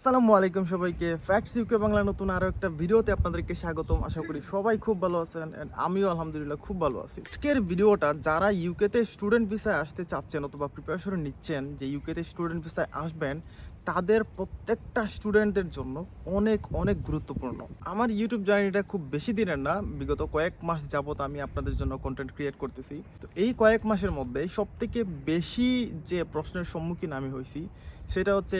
আসসালামু আলাইকুম সবাইকে। ফ্যাক্টস ইউকে বাংলা নতুন আরও একটা ভিডিওতে আপনাদেরকে স্বাগতম। আশা করি সবাই খুব ভালো আছেন and আমিও আলহামদুলিল্লাহ খুব ভালো আছি। আজকের ভিডিওটা যারা ইউকেতে স্টুডেন্ট ভিসায় আসতে চাচ্ছেন অথবা প্রিপারেশন নিচ্ছেন, যে ইউকেতে স্টুডেন্ট ভিসায় আসবেন, তাদের প্রত্যেকটা স্টুডেন্টদের জন্য অনেক অনেক গুরুত্বপূর্ণ। আমার ইউটিউব জার্নিটা খুব বেশি দিনের না, বিগত কয়েক মাস যাবত আমি আপনাদের জন্য কন্টেন্ট ক্রিয়েট করতেছি। তো এই কয়েক মাসের মধ্যে সব থেকে বেশি যে প্রশ্নের সম্মুখীন আমি হয়েছি, সেটা হচ্ছে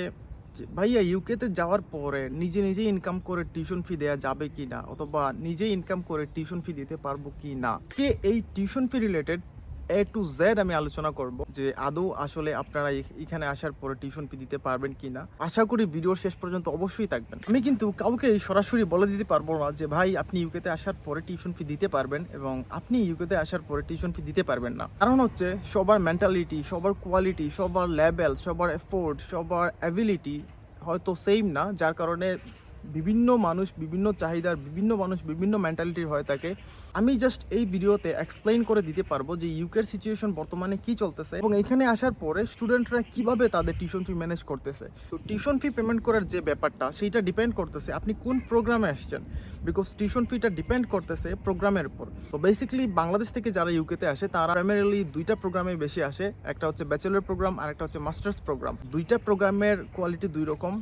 ভাইয়া ইউকেতে যাওয়ার পরে নিজে নিজে ইনকাম করে টিউশন ফি দেওয়া যাবে কি না? অথবা নিজে ইনকাম করে টিউশন ফি দিতে পারব কি না? কে এই tuition fee related A to Z আমি আলোচনা করব যে আদৌ আসলে আপনারা এখ- এখানে আসার পরে টিউশন ফি দিতে পারবেন কি না আশা করি ভিডিওর শেষ পর্যন্ত অবশ্যই থাকবেন। আমি কিন্তু কাউকে সরাসরি বলে দিতে পারব না যে, ভাই, আপনি ইউকেতে আসার পরে টিউশন ফি দিতে পারবেন এবং আপনি ইউকেতে আসার পরে টিউশন ফি দিতে পারবেন না। কারণ হচ্ছে সবার মেন্টালিটি সবার কোয়ালিটি সবার লেভেল সবার এফোর্ট সবার অ্যাবিলিটি হয়তো সেম না, যার কারণে বিভিন্ন মানুষ বিভিন্ন চাহিদার, বিভিন্ন মানুষ বিভিন্ন মেন্টালিটির হয়ে থাকে। আমি জাস্ট এই ভিডিওতে এক্সপ্লেইন করে দিতে পারব যে ইউকের সিচুয়েশন বর্তমানে কি চলতেছে এবং এখানে আসার পরে স্টুডেন্টরা কীভাবে তাদের টিউশন ফি ম্যানেজ করতেছে। তো টিউশন ফি পেমেন্ট করার যে ব্যাপারটা, সেইটা ডিপেন্ড করতেছে আপনি কোন প্রোগ্রামে আসছেন। বিকজ টিউশন ফিটা ডিপেন্ড করতেছে প্রোগ্রামের উপর। তো বেসিক্যালি বাংলাদেশ থেকে যারা ইউকেতে আসে, তারা প্রাইমারিলি দুইটা প্রোগ্রামে বেশি আসে। একটা হচ্ছে ব্যাচেলর প্রোগ্রাম আর একটা হচ্ছে মাস্টার্স প্রোগ্রাম দুইটা প্রোগ্রামের কোয়ালিটি দুই রকম।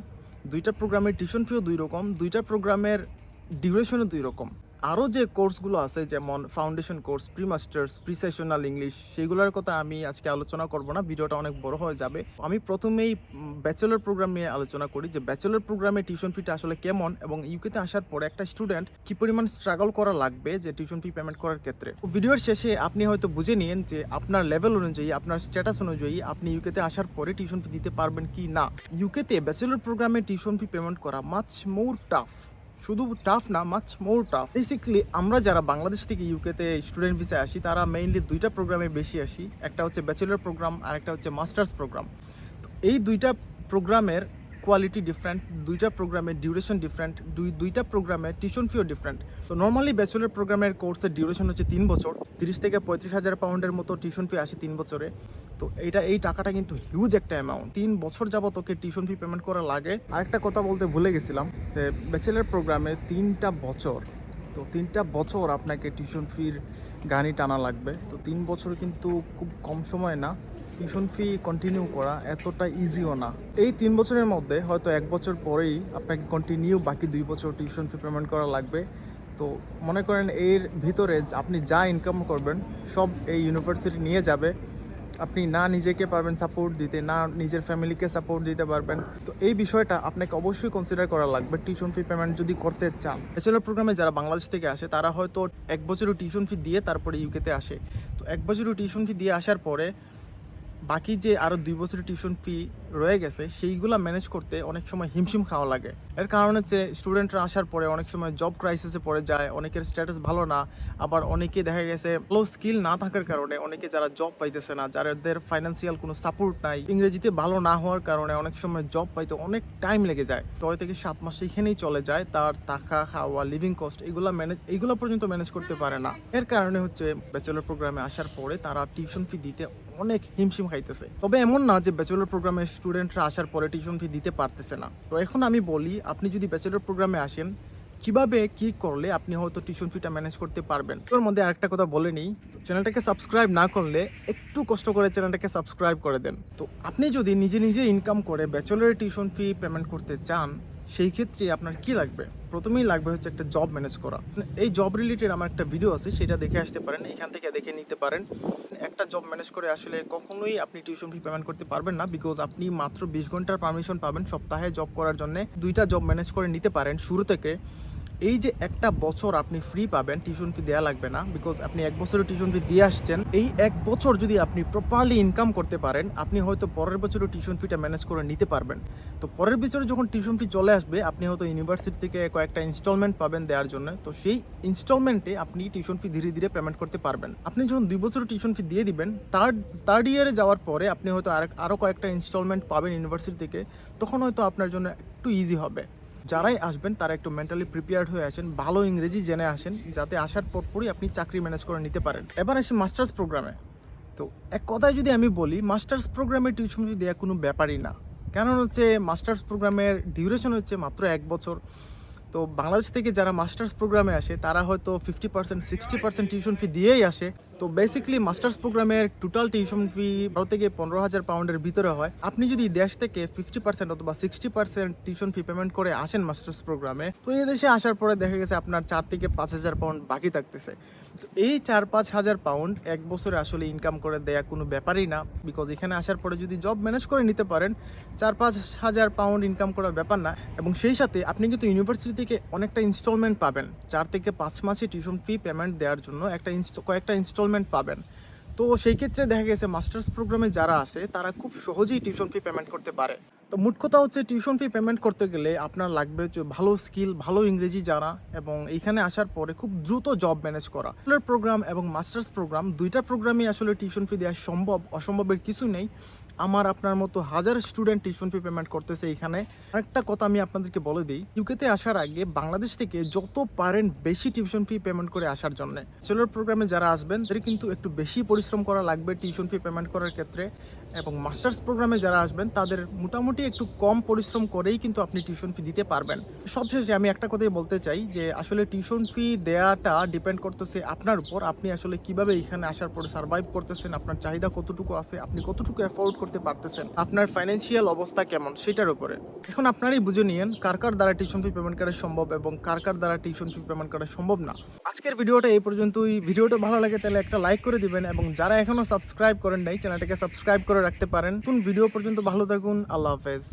দুইটা প্রোগ্রামের টিউশন ফিও দুই রকম দুইটা প্রোগ্রামের ডিউরেশনও দুই রকম। আরও যে কোর্সগুলো আছে, যেমন foundation course pre masters pre sessional English সেগুলোর কথা আমি আজকে আলোচনা করব না, ভিডিওটা অনেক বড় হয়ে যাবে। আমি প্রথমেই ব্যাচেলর প্রোগ্রাম নিয়ে আলোচনা করি যে ব্যাচেলর প্রোগ্রামে টিউশন ফিটা আসলে কেমন এবং ইউকেতে আসার পরে একটা স্টুডেন্ট কি পরিমাণ স্ট্রাগল করা লাগবে যে টিউশন ফি পেমেন্ট করার ক্ষেত্রে। ভিডিওর শেষে আপনি হয়তো বুঝে নিন যে আপনার লেভেল অনুযায়ী, আপনার স্ট্যাটাস অনুযায়ী আপনি ইউকেতে আসার পরে টিউশন ফি দিতে পারবেন কি না। ইউকেতে ব্যাচেলর প্রোগ্রামে টিউশন ফি পেমেন্ট করা মাছ মোর টাফ শুধু টাফ না মাছ মোর টাফ বেসিক্যালি আমরা যারা বাংলাদেশ থেকে ইউকেতে স্টুডেন্ট ভিসায় আসি, তারা মেইনলি দুইটা প্রোগ্রামে বেশি আসি। একটা হচ্ছে ব্যাচেলার প্রোগ্রাম আর একটা হচ্ছে মাস্টার্স প্রোগ্রাম এই দুইটা প্রোগ্রামের কোয়ালিটি ডিফারেন্ট দুইটা প্রোগ্রামের ডিউরেশন ডিফারেন্ট দুই, দুইটা প্রোগ্রামের টিউশন ফিও ডিফারেন্ট তো নর্মালি ব্যাচেলর প্রোগ্রামের কোর্সের ডিউরেশন হচ্ছে তিন বছর, তিরিশ থেকে পঁয়ত্রিশ হাজার পাউন্ডের মতো টিউশন ফি আসে তিন বছরে। তো এইটা এই টাকাটা কিন্তু হিউজ একটা অ্যামাউন্ট তিন বছর যাবত ওকে টিউশন ফি পেমেন্ট করা লাগে। আরেকটা কথা বলতে ভুলে গেছিলাম যে ব্যাচেলর প্রোগ্রামে তিনটা বছর, তো তিনটা বছর আপনাকে টিউশন ফির গানি টানা লাগবে। তো তিন বছর কিন্তু খুব কম সময় না। টিউশন ফি কন্টিনিউ করা এতটা ইজিও না। এই তিন বছরের মধ্যে হয়তো এক বছর পরেই আপনাকে কন্টিনিউ বাকি দুই বছর টিউশন ফি পেমেন্ট করা লাগবে। তো মনে করেন এর ভিতরে আপনি যা ইনকাম করবেন, সব এই ইউনিভার্সিটি নিয়ে যাবে। আপনি না নিজেকে পারবেন সাপোর্ট দিতে, না নিজের ফ্যামিলিকে সাপোর্ট দিতে পারবেন। তো এই বিষয়টা আপনাকে অবশ্যই কনসিডার করা লাগবে টিউশন ফি পেমেন্ট যদি করতে চান। ব্যাচেলর প্রোগ্রামে যারা বাংলাদেশ থেকে আসে, তারা হয়তো এক বছরও টিউশন ফি দিয়ে তারপরে ইউকেতে আসে। তো এক বছরও টিউশন ফি দিয়ে আসার পরে বাকি যে আরও দুই বছরের টিউশন ফি রয়ে গেছে, সেইগুলো ম্যানেজ করতে অনেক সময় হিমশিম খাওয়া লাগে। এর কারণ হচ্ছে স্টুডেন্টরা আসার পরে অনেক সময় জব ক্রাইসিসে পড়ে যায়, অনেকের স্ট্যাটাস ভালো না, আবার অনেকে দেখা গেছে ভালো স্কিল না থাকার কারণে অনেকে যারা জব পাইতেছে না, যাদের ফাইন্যান্সিয়াল কোনো সাপোর্ট নাই, ইংরেজিতে ভালো না হওয়ার কারণে অনেক সময় জব পাইতে অনেক টাইম লেগে যায়। ছয় থেকে সাত মাস এখানেই চলে যায়, তার টাকা খাওয়া লিভিং কস্ট এগুলো ম্যানেজ এইগুলো পর্যন্ত ম্যানেজ করতে পারে না। এর কারণে হচ্ছে ব্যাচেলর প্রোগ্রামে আসার পরে তারা টিউশন ফি দিতে অনেক হিমশিম খাইতেছে। তবে এমন না যে ব্যাচেলর প্রোগ্রামে স্টুডেন্টরা আসার পরে টিউশন ফি দিতে পারতেছে না। তো এখন আমি বলি, আপনি যদি ব্যাচেলর প্রোগ্রামে আসেন, কীভাবে, কি করলে আপনি হয়তো টিউশন ফিটা ম্যানেজ করতে পারবেন? তোর মধ্যে আরেকটা কথা বলে নিই চ্যানেলটাকে সাবস্ক্রাইব না করলে একটু কষ্ট করে চ্যানেলটাকে সাবস্ক্রাইব করে দেন। তো আপনি যদি নিজে নিজে ইনকাম করে ব্যাচেলরের টিউশন ফি পেমেন্ট করতে চান, সেই ক্ষেত্রে আপনার কি লাগবে? প্রথমেই লাগবে হচ্ছে একটা জব ম্যানেজ করা। এই জব রিলেটেড আমার একটা ভিডিও আছে, সেটা দেখে আসতে পারেন, এখান থেকে দেখে নিতে পারেন। একটা জব ম্যানেজ করে আসলে কখনোই আপনি টিউশন ফি পেমেন্ট করতে পারবেন না বিকজ আপনি মাত্র বিশ ঘণ্টার পারমিশন পাবেন সপ্তাহে জব করার জন্য। দুইটা জব ম্যানেজ করে নিতে পারেন শুরু থেকে। এই যে একটা বছর আপনি ফ্রি পাবেন টিউশন ফি দেওয়া লাগবে না বিকজ আপনি এক বছরের টিউশন ফি দিয়ে আসছেন। এই এক বছর যদি আপনি প্রপারলি ইনকাম করতে পারেন, আপনি হয়তো পরের বছরও টিউশন ফিটা ম্যানেজ করে নিতে পারবেন। তো পরের বছরে যখন টিউশন ফি চলে আসবে, আপনি হয়তো ইউনিভার্সিটি থেকে কয়েকটা ইনস্টলমেন্ট পাবেন দেওয়ার জন্য। তো সেই ইনস্টলমেন্টে আপনি টিউশন ফি ধীরে ধীরে পেমেন্ট করতে পারবেন। আপনি যখন দুই বছর টিউশন ফি দিয়ে দিবেন থার্ড থার্ড ইয়ারে যাওয়ার পরে আপনি হয়তো আর আরও কয়েকটা ইনস্টলমেন্ট পাবেন ইউনিভার্সিটি থেকে, তখন হয়তো আপনার জন্য একটু ইজি হবে। যারাই আসবেন, তারা একটু মেন্টালি প্রিপেয়ার্ড হয়ে আসেন, ভালো ইংরেজি জেনে আসেন, যাতে আসার পরপরই আপনি চাকরি ম্যানেজ করে নিতে পারেন। এবার আসি মাস্টার্স প্রোগ্রামে তো এক কথায় যদি আমি বলি মাস্টার্স প্রোগ্রামে টিউশন ফি দেওয়া কোনো ব্যাপারই না। কারণ হচ্ছে মাস্টার্স প্রোগ্রামের ডিউরেশন হচ্ছে মাত্র এক বছর। তো বাংলাদেশ থেকে যারা মাস্টার্স প্রোগ্রামে আসে, তারা হয়তো fifty percent sixty percent tuition fee দিয়েই আসে। তো বেসিক্যালি মাস্টার্স প্রোগ্রামের টোটাল টিউশন ফি বারো থেকে পনেরো হাজার পাউন্ডের ভিতরে হয়। আপনি যদি দেশ থেকে ফিফটি পার্সেন্ট অথবা sixty percent tuition fee payment করে আসেন মাস্টার্স প্রোগ্রামে তো এই দেশে আসার পরে দেখা গেছে আপনার চার থেকে পাঁচ হাজার পাউন্ড বাকি থাকতেছে। তো এই চার পাঁচ হাজার পাউন্ড এক বছরে আসলে ইনকাম করে দেয়া কোনো ব্যাপারই না বিকজ এখানে আসার পরে যদি জব ম্যানেজ করে নিতে পারেন, চার পাঁচ হাজার পাউন্ড ইনকাম করার ব্যাপার না। এবং সেই সাথে আপনি কিন্তু ইউনিভার্সিটি থেকে অনেকটা ইনস্টলমেন্ট পাবেন। চার থেকে পাঁচ মাসে টিউশন ফি পেমেন্ট দেওয়ার জন্য একটা কয়েকটা ইনস্টলমেন্ট পাবেন। তো সেই ক্ষেত্রে দেখা গেছে মাস্টার্স প্রোগ্রামে যারা আসে, তারা খুব সহজেই টিউশন ফি পেমেন্ট করতে পারে। তো মোট কথা হচ্ছে টিউশন ফি পেমেন্ট করতে গেলে আপনার লাগবে ভালো স্কিল ভালো ইংরেজি জানা এবং এইখানে আসার পরে খুব দ্রুত জব ম্যানেজ করা। প্রোগ্রাম এবং মাস্টার্স প্রোগ্রাম দুইটা প্রোগ্রামই আসলে টিউশন ফি দেওয়া সম্ভব, অসম্ভবের কিছু নেই। আমার আপনার মতো হাজার স্টুডেন্ট টিউশন ফি পেমেন্ট করতেছে এখানে। আরেকটা কথা আমি আপনাদেরকে বলে দিই ইউকেতে আসার আগে বাংলাদেশ থেকে যত পারেন বেশি টিউশন ফি পেমেন্ট করে আসার জন্য। সেলর প্রোগ্রামে যারা আসবেন, তাদের কিন্তু একটু বেশি পরিশ্রম করা লাগবে টিউশন ফি পেমেন্ট করার ক্ষেত্রে। এবং মাস্টার্স প্রোগ্রামে যারা আসবেন, তাদের মোটামুটি একটু কম পরিশ্রম করেই কিন্তু আপনি টিউশন ফি দিতে পারবেন। সবশেষে আমি একটা কথাই বলতে চাই যে, আসলে টিউশন ফি দেয়াটা ডিপেন্ড করতেছে আপনার উপর। আপনি আসলে কীভাবে এখানে আসার পরে সার্ভাইভ করতেছেন, আপনার চাহিদা কতটুকু আছে, আপনি কতটুকু অ্যাফোর্ড করতে পারতেছেন? আপনার ফাইন্যান্সিয়াল অবস্থা কেমন? সেটার উপরে। এখন আপনারই বুঝে নিয়েন, কার কার দ্বারা টিউশন ফি পেমেন্ট করা সম্ভব এবং কার কার দ্বারা টিউশন ফি পেমেন্ট করা সম্ভব না। আজকের ভিডিওটা এই পর্যন্তই। ভিডিওটা ভালো লাগে তাহলে একটা লাইক করে দিবেন এবং যারা এখনও সাবস্ক্রাইব করেন নাই চ্যানেলটাকে সাবস্ক্রাইব করে রাখতে পারেন। কোন ভিডিও পর্যন্ত ভালো থাকুন। আল্লাহ হাফেজ।